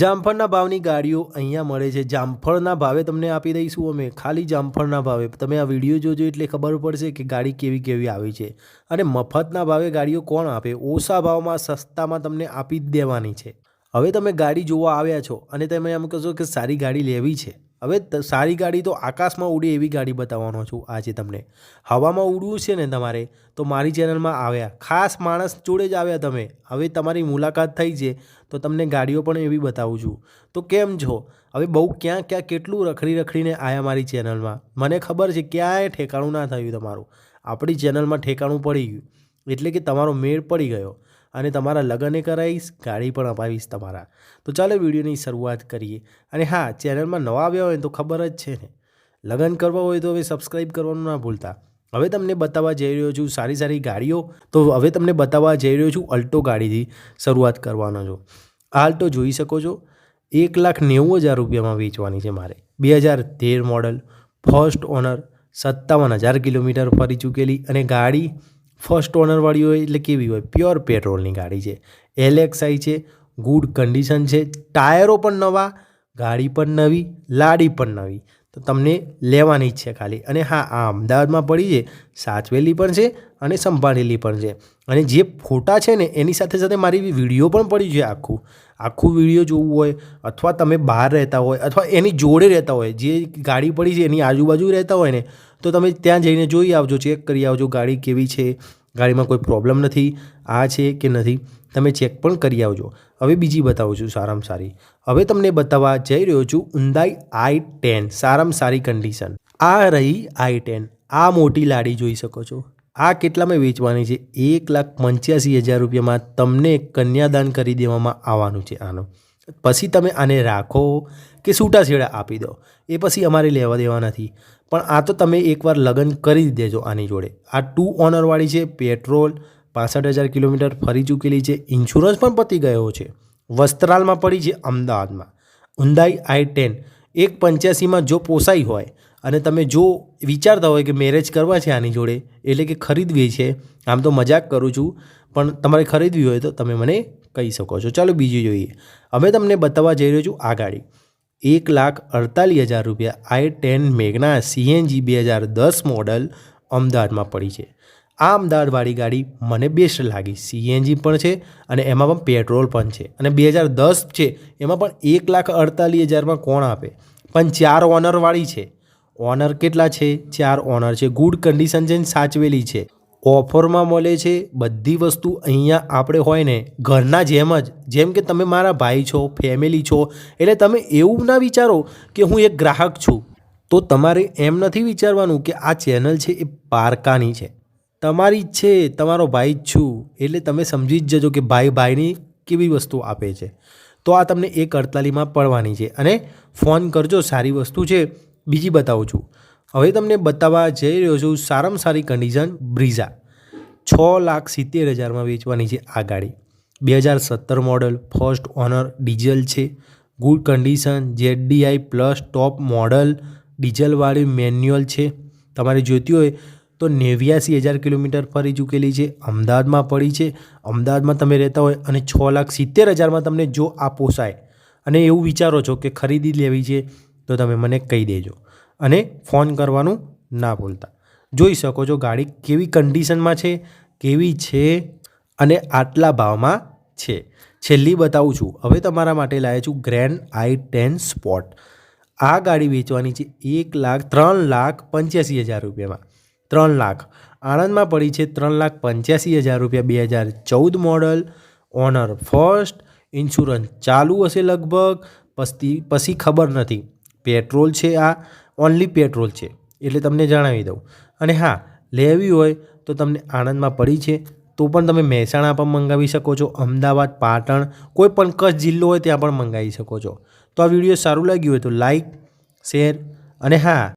જામફળના ભાવની ગાડીઓ અહીંયા મળે છે. જામફળના ભાવે તમને આપી દઈશું અમે. ખાલી જામફળના ભાવે. તમે આ વીડિયો જોજો એટલે ખબર પડશે કે ગાડી કેવી કેવી આવી છે. અને મફતના ભાવે ગાડીઓ કોણ આપે? ઓછા ભાવમાં સસ્તામાં તમને આપી જ દેવાની છે. હવે તમે ગાડી જોવા આવ્યા છો અને તમે એમ કહેશો કે સારી ગાડી લેવી છે. હવે સારી ગાડી તો આકાશમાં ઉડે એવી ગાડી બતાવવાનો છું આજે તમને. હવામાં ઉડવું છે ને તમારે, તો મારી ચેનલમાં આવ્યા. ખાસ માણસ જોડે જ આવ્યા તમે. હવે તમારી મુલાકાત થઈ છે, તો તમને ગાડીઓ પણ એવી બતાવું છું. તો કેમ છો? હવે બહુ ક્યાં ક્યાં કેટલું રખડી રખડીને આવ્યા મારી ચેનલમાં? મને ખબર છે ક્યાંય ઠેકાણું ના થયું તમારું. આપણી ચેનલમાં ઠેકાણું પડી ગયું. એટલે કે તમારો મેળ પડી ગયો. અને તમારા લગ્ને કરાવીશ ગાડી પણ અપાવીશ તમારા. તો ચાલો વિડીયોની શરૂઆત કરીએ. અને હા, ચેનલમાં નવા આવ્યા હોય તો ખબર જ છે ને. લગ્ન કરવા હોય તો હવે સબસ્ક્રાઈબ કરવાનું ના ભૂલતા. હવે તમને બતાવવા જઈ રહ્યો છું સારી સારી ગાડીઓ. તો હવે તમને બતાવવા જઈ રહ્યો છું અલ્ટો ગાડીથી શરૂઆત કરવાનો છું. આ અલ્ટો જોઈ શકો છો. એક લાખ નેવું હજાર રૂપિયામાં વેચવાની છે મારે. બે હજાર તેર મોડલ ફર્સ્ટ ઓનર સત્તાવન હજાર કિલોમીટર ફરી ચૂકેલી અને ગાડી ફર્સ્ટ ઓનરવાળી હોય એટલે કેવી હોય? પ્યોર પેટ્રોલની ગાડી છે. એલેક્સાઈ છે, ગુડ કન્ડિશન છે, ટાયરો પણ નવા, ગાડી પણ નવી, લાડી પણ નવી. તો તમને લેવાની જ છે ખાલી. અને હા, આ અમદાવાદમાં પડી છે સાચવેલી પણ છે અને સંભાળેલી પણ છે. અને જે ફોટા છે ને, એની સાથે સાથે મારી વીડિયો પણ પડી છે આખું. આખું વીડિયો જોવું હોય અથવા તમે બહાર રહેતા હોય અથવા એની જોડે રહેતા હોય, જે ગાડી પડી છે એની આજુબાજુ રહેતા હોય ને, તો તમે ત્યાં જઈને જોઈ આવજો, ચેક કરી આવજો ગાડી કેવી છે ગાડીમાં કોઈ પ્રોબ્લેમ નથી, આ છે કે નથી, તમે ચેક પણ કરી આવજો. હવે બીજી બતાવું છું સારામાં સારી. હવે તમને બતાવવા જઈ રહ્યો છું ઉંદાઈ આઈ ટેન સારામાં સારી કન્ડિશન આ રહી આઈ ટેન આ મોટી લાડી જોઈ શકો છો. આ કેટલામાં વેચવાની છે? એક લાખ પંચ્યાસી હજાર રૂપિયામાં તમને કન્યાદાન કરી દેવામાં આવવાનું છે આનું. પછી તમે આને રાખો કે છૂટાછેડા આપી દો. એ પછી અમારે લેવા દેવા નથી. પણ આ તો તમે એકવાર લગ્ન કરી દેજો આની જોડે. આ ટુ ઓનરવાળી છે પેટ્રોલ પાસઠ હજાર કિલોમીટર ફરી ચૂકેલી છે ઇન્સ્યોરન્સ પણ પતી ગયો છે. વસ્ત્રાલમાં પડી છે અમદાવાદમાં. Hyundai i ten. એક પંચ્યાસીમાં જો પોસાઈ હોય અને તમે જો વિચારતા હોય કે મેરેજ કરવા છે આની જોડે, એટલે કે ખરીદવી છે, આમ તો મજાક કરું છું, પણ તમારે ખરીદવી હોય તો તમે મને કહી શકો છો. ચાલો બીજી જોઈએ. હવે તમને બતાવવા જઈ રહ્યો છું આ ગાડી. એક લાખ અડતાલીસ હજાર રૂપિયા આઈ ટેન મેઘના સીએનજી બે હજાર દસ મોડલ અમદાવાદમાં પડી છે. આ અમદાવાદવાળી ગાડી મને બેસ્ટ લાગી. સીએનજી પણ છે અને એમાં પણ પેટ્રોલ પણ છે. અને બે હજાર દસ છે, એમાં પણ એક લાખ અડતાલીસ હજારમાં કોણ આપે? પણ ચાર ઓનરવાળી છે. ઓનર કેટલા છે? ચાર ઓનર છે. ગુડ કન્ડિશન છે સાચવેલી છે. ઓફરમાં મળે છે, બધી વસ્તુ અહીંયા આપણે હોય ને, ઘરના જેમ જ. જેમ કે તમે મારા ભાઈ છો ફેમિલી છો, એટલે તમે એવું ના વિચારો કે હું એક ગ્રાહક છું. તો તમારે એમ નથી વિચારવાનું કે આ ચેનલ છે એ પારકાની છે. તમારી જ છે, તમારો ભાઈ જ છું, એટલે તમે સમજી જ જજો કે ભાઈ ભાઈની કેવી વસ્તુ આપે છે. તો આ તમને એક અડતાલીમાં પડવાની છે. અને ફોન કરજો, સારી વસ્તુ છે. બીજી બતાવું છું. હવે તમને બતાવવા જઈ રહ્યો છું સારામાં સારી કન્ડિશન બ્રીઝા. છ લાખ સિત્તેર હજારમાં વેચવાની છે આ ગાડી. બે હજાર સત્તર મોડલ ફર્સ્ટ ઓનર ડીઝલ છે. Good condition ZDI plus top model ડીઝલવાળી manual છે. તમારે જોઈતી હોય તો નેવ્યાસી હજાર કિલોમીટર ફરી ચૂકેલી છે, અમદાવાદમાં પડી છે. અમદાવાદમાં તમે રહેતા હોય અને છ લાખ સિત્તેર હજારમાં તમને જો આ પોસાય અને એવું વિચારો છો કે ખરીદી લેવી છે, તો તમે મને કહી દેજો. અને ફોન કરવાનું ના ભૂલતા. જોઈ શકો છો ગાડી કેવી કન્ડિશનમાં છે, કેવી છે અને આટલા ભાવમાં છે. છેલ્લી બતાવું છું, હવે તમારા માટે લાવ્યા છું ગ્રેન્ડ આઈ ટેન સ્પોટ આ ગાડી વેચવાની છે એક લાખ ત્રણ લાખ પંચ્યાસી હજાર રૂપિયામાં. ત્રણ લાખ. આણંદમાં પડી છે ત્રણ લાખ પંચ્યાસી હજાર રૂપિયા. બે હજાર ચૌદ મોડલ, ઓનર ફર્સ્ટ, ઇન્સ્યોરન્સ ચાલુ હશે લગભગ, પસ્તી પછી ખબર નથી. પેટ્રોલ છે આ. ઓનલી પેટ્રોલ છે, એટલે તમને જણાવી દઉં. અને હા, લેવી હોય તો તમને આણંદમાં પડી છે, તો પણ તમે મહેસાણા પણ મંગાવી શકો છો, અમદાવાદ, પાટણ, કોઈ પણ કચ્છ જિલ્લો હોય ત્યાં પણ મંગાવી શકો છો. તો આ વીડિયો સારું લાગ્યું હોય તો લાઈક, શેર અને હા.